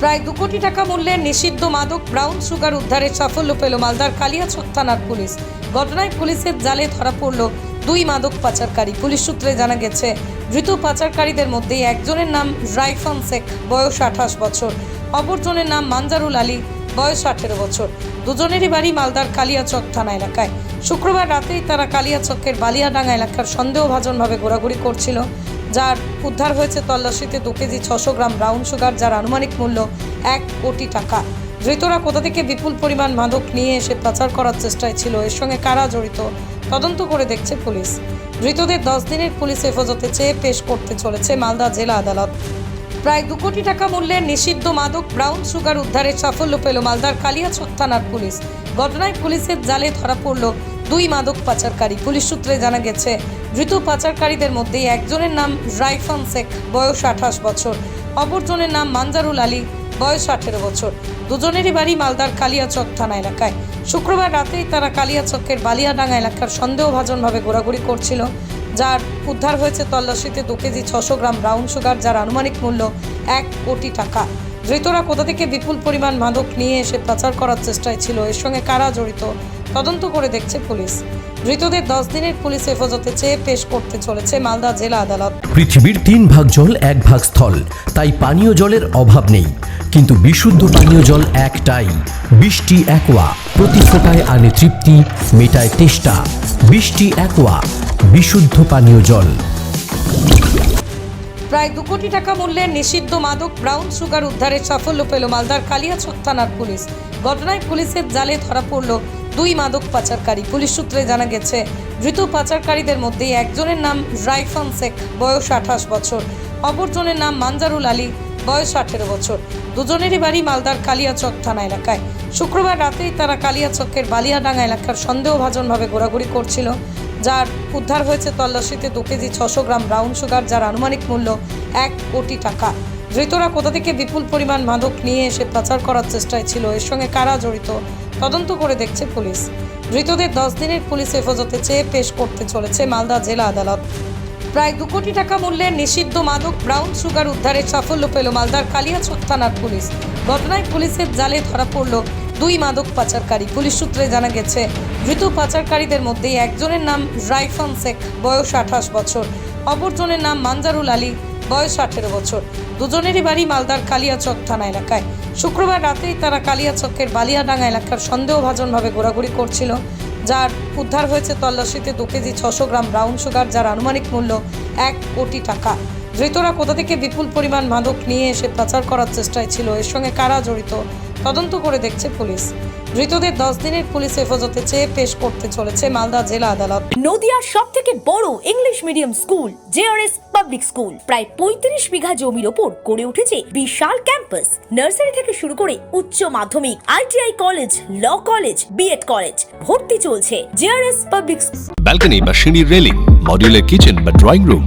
প্রায় দু কোটি টাকা মূল্যের নিষিদ্ধ মাদক ব্রাউন সুগার উদ্ধারে সাফল্য পেল মালদার কালিয়াচক থানার পুলিশ। ঘটনায় পুলিশের জালে ধরা পড়ল দুই মাদক পাচারকারী। পুলিশ সূত্রে জানা গেছে, ধৃত পাচারকারীদের মধ্যে একজনের নাম রাইফান শেখ, বয়স আঠাশ বছর। অপরজনের নাম মানজারুল আলী, বয়স আঠেরো বছর। দুজনেরই বাড়ি মালদার কালিয়াচক থানা এলাকায়। শুক্রবার রাতেই তারা কালিয়াচকের বালিয়াডাঙ্গা এলাকার সন্দেহভাজনভাবে ঘোরাঘুরি করছিল। যার উদ্ধার হয়েছে তল্লাশিতে দু কেজি ছশো গ্রাম ব্রাউন সুগার যার আনুমানিক মূল্য এক কোটি টাকা। ধৃতরা কোথা থেকে বিপুল পরিমাণ মাদক নিয়ে এসে পাচার করার চেষ্টায় ছিল? এর সঙ্গে কারা জড়িত? তদন্ত করে দেখছে পুলিশ। ধৃতদের দশ দিনের পুলিশ হেফাজতে চেয়ে পেশ করতে চলেছে মালদা জেলা আদালত। প্রায় দু কোটি টাকা মূল্যের নিষিদ্ধ মাদক ব্রাউন সুগার উদ্ধারের সাফল্য পেল মালদার কালিয়াচক থানার পুলিশ। ঘটনায় পুলিশের জালে ধরা পড়ল দুই মাদক পাচারকারী। পুলিশ সূত্রে জানা গেছে, ধৃত পাচারকারীদের মধ্যে একজনের নাম রাইফান শেখ, বয়স আঠাশ বছর। অপরজনের নাম মানজারুল আলী, বয়স আঠেরো বছর। দুজনেরই বাড়ি মালদার কালিয়াচক থানা এলাকায়। শুক্রবার রাতেই তারা কালিয়াচকের বালিয়াডাঙ্গা এলাকার সন্দেহভাজনভাবে ঘোরাঘুরি করছিল, যার উদ্ধার হয়েছে তল্লাশিতে দু কেজি ছশো গ্রাম ব্রাউন সুগার, যার আনুমানিক মূল্য এক কোটি টাকা। ধৃতরা কোথা থেকে বিপুল পরিমাণ মাদক নিয়ে এসে পাচার করার চেষ্টায় ছিল? এর সঙ্গে কারা জড়িত? তদন্ত করে দেখছে পুলিশ। ধৃতদের দশ দিনের পুলিশ হেফাজতে চেয়ে পেশ করতে চলেছে মালদা জেলা আদালত। পৃথিবীর তিন ভাগ জল, এক ভাগ স্থল। তাই পানীয় জলের অভাব নেই। কিন্তু বিশুদ্ধ পানীয় জল একটাই। বৃষ্টি একোয়া। প্রতি ফোটায় আনে তৃপ্তি, মেটায় তেষ্টা। বৃষ্টি একোয়া। বিশুদ্ধ পানীয় জল। প্রায় দু কোটি টাকা মূল্যের নিষিদ্ধ মাদক ব্রাউন সুগার উদ্ধারে সাফল্য পেল মালদার কালিয়াচক থানার পুলিশ। ঘটনায় পুলিশের জালে ধরা পড়ল দুই মাদক পাচারকারী। পুলিশ সূত্রে জানা গেছে, ধৃত পাচারকারীদের মধ্যে একজনের নাম রাইফান শেখ, বয়স আঠাশ বছর। অপরজনের নাম মানজারুল আলী, বয়স আঠেরো বছর। দুজনেরই বাড়ি মালদার কালিয়াচক থানা এলাকায়। শুক্রবার রাতেই তারা কালিয়াচকের বালিয়াডাঙ্গা এলাকার সন্দেহভাজনভাবে ঘোরাঘুরি করছিল। যার উদ্ধার হয়েছে তল্লাশিতে দু কেজি ছশো গ্রাম ব্রাউন সুগার যার আনুমানিক মূল্য এক কোটি টাকা। ধৃতরা কোথা থেকে বিপুল পরিমাণ মাদক নিয়ে এসে পাচার করার চেষ্টায় ছিল? এর সঙ্গে কারা জড়িত? তদন্ত করে দেখছে পুলিশ। ধৃতদের দশ দিনের পুলিশ হেফাজতে চেয়ে পেশ করতে চলেছে মালদা জেলা আদালত। প্রায় দু কোটি টাকা মূল্যের নিষিদ্ধ মাদক ব্রাউন সুগার উদ্ধারের সাফল্য পেল মালদার কালিয়াচক থানার পুলিশ। ঘটনায় পুলিশের জালে ধরা পড়ল দুই মাদক পাচারকারী। পুলিশ সূত্রে জানা গেছে ধৃত পাচারকারীদের মধ্যে একজনের নাম রাইফান শেখ, বয়স আঠাশ বছর। অপরজনের নাম মানজারুল আলী, বয়স আঠেরো বছর। দুজনেরই বাড়ি মালদার কালিয়াচক থানা এলাকায়। শুক্রবার রাতেই তারা কালিয়াচকের বালিয়াডাঙ্গা এলাকার সন্দেহভাজনভাবে ঘোরাঘুরি করছিল, যার উদ্ধার হয়েছে তল্লাশিতে দু কেজি ছশো গ্রাম ব্রাউন সুগার, যার আনুমানিক মূল্য এক কোটি টাকা। ধৃতরা কোথা থেকে বিপুল পরিমাণ মাদক নিয়ে এসে পাচার করার চেষ্টায় ছিল? এর সঙ্গে কারা জড়িত? তদন্ত করে দেখছে পুলিশ। ধৃতদের দশ দিনের পুলিশ হেফাজতে চেয়ে পেশ করতে চলেছে মালদা জেলা আদালত। নদিয়ার সব থেকে বড় English medium school JRS public school. প্রায় পঁয়ত্রিশ বিঘা জমির ওপর গড়ে উঠেছে বিশাল ক্যাম্পাস। নার্সারি থেকে শুরু করে উচ্চ মাধ্যমিক ITI college law college BEd college ভর্তি চলছে জেআরএস পাবলিক ব্যালকনি বা সিঁড়ির রেলিং মডিউলার কিচেন বা ড্রয়িং রুম।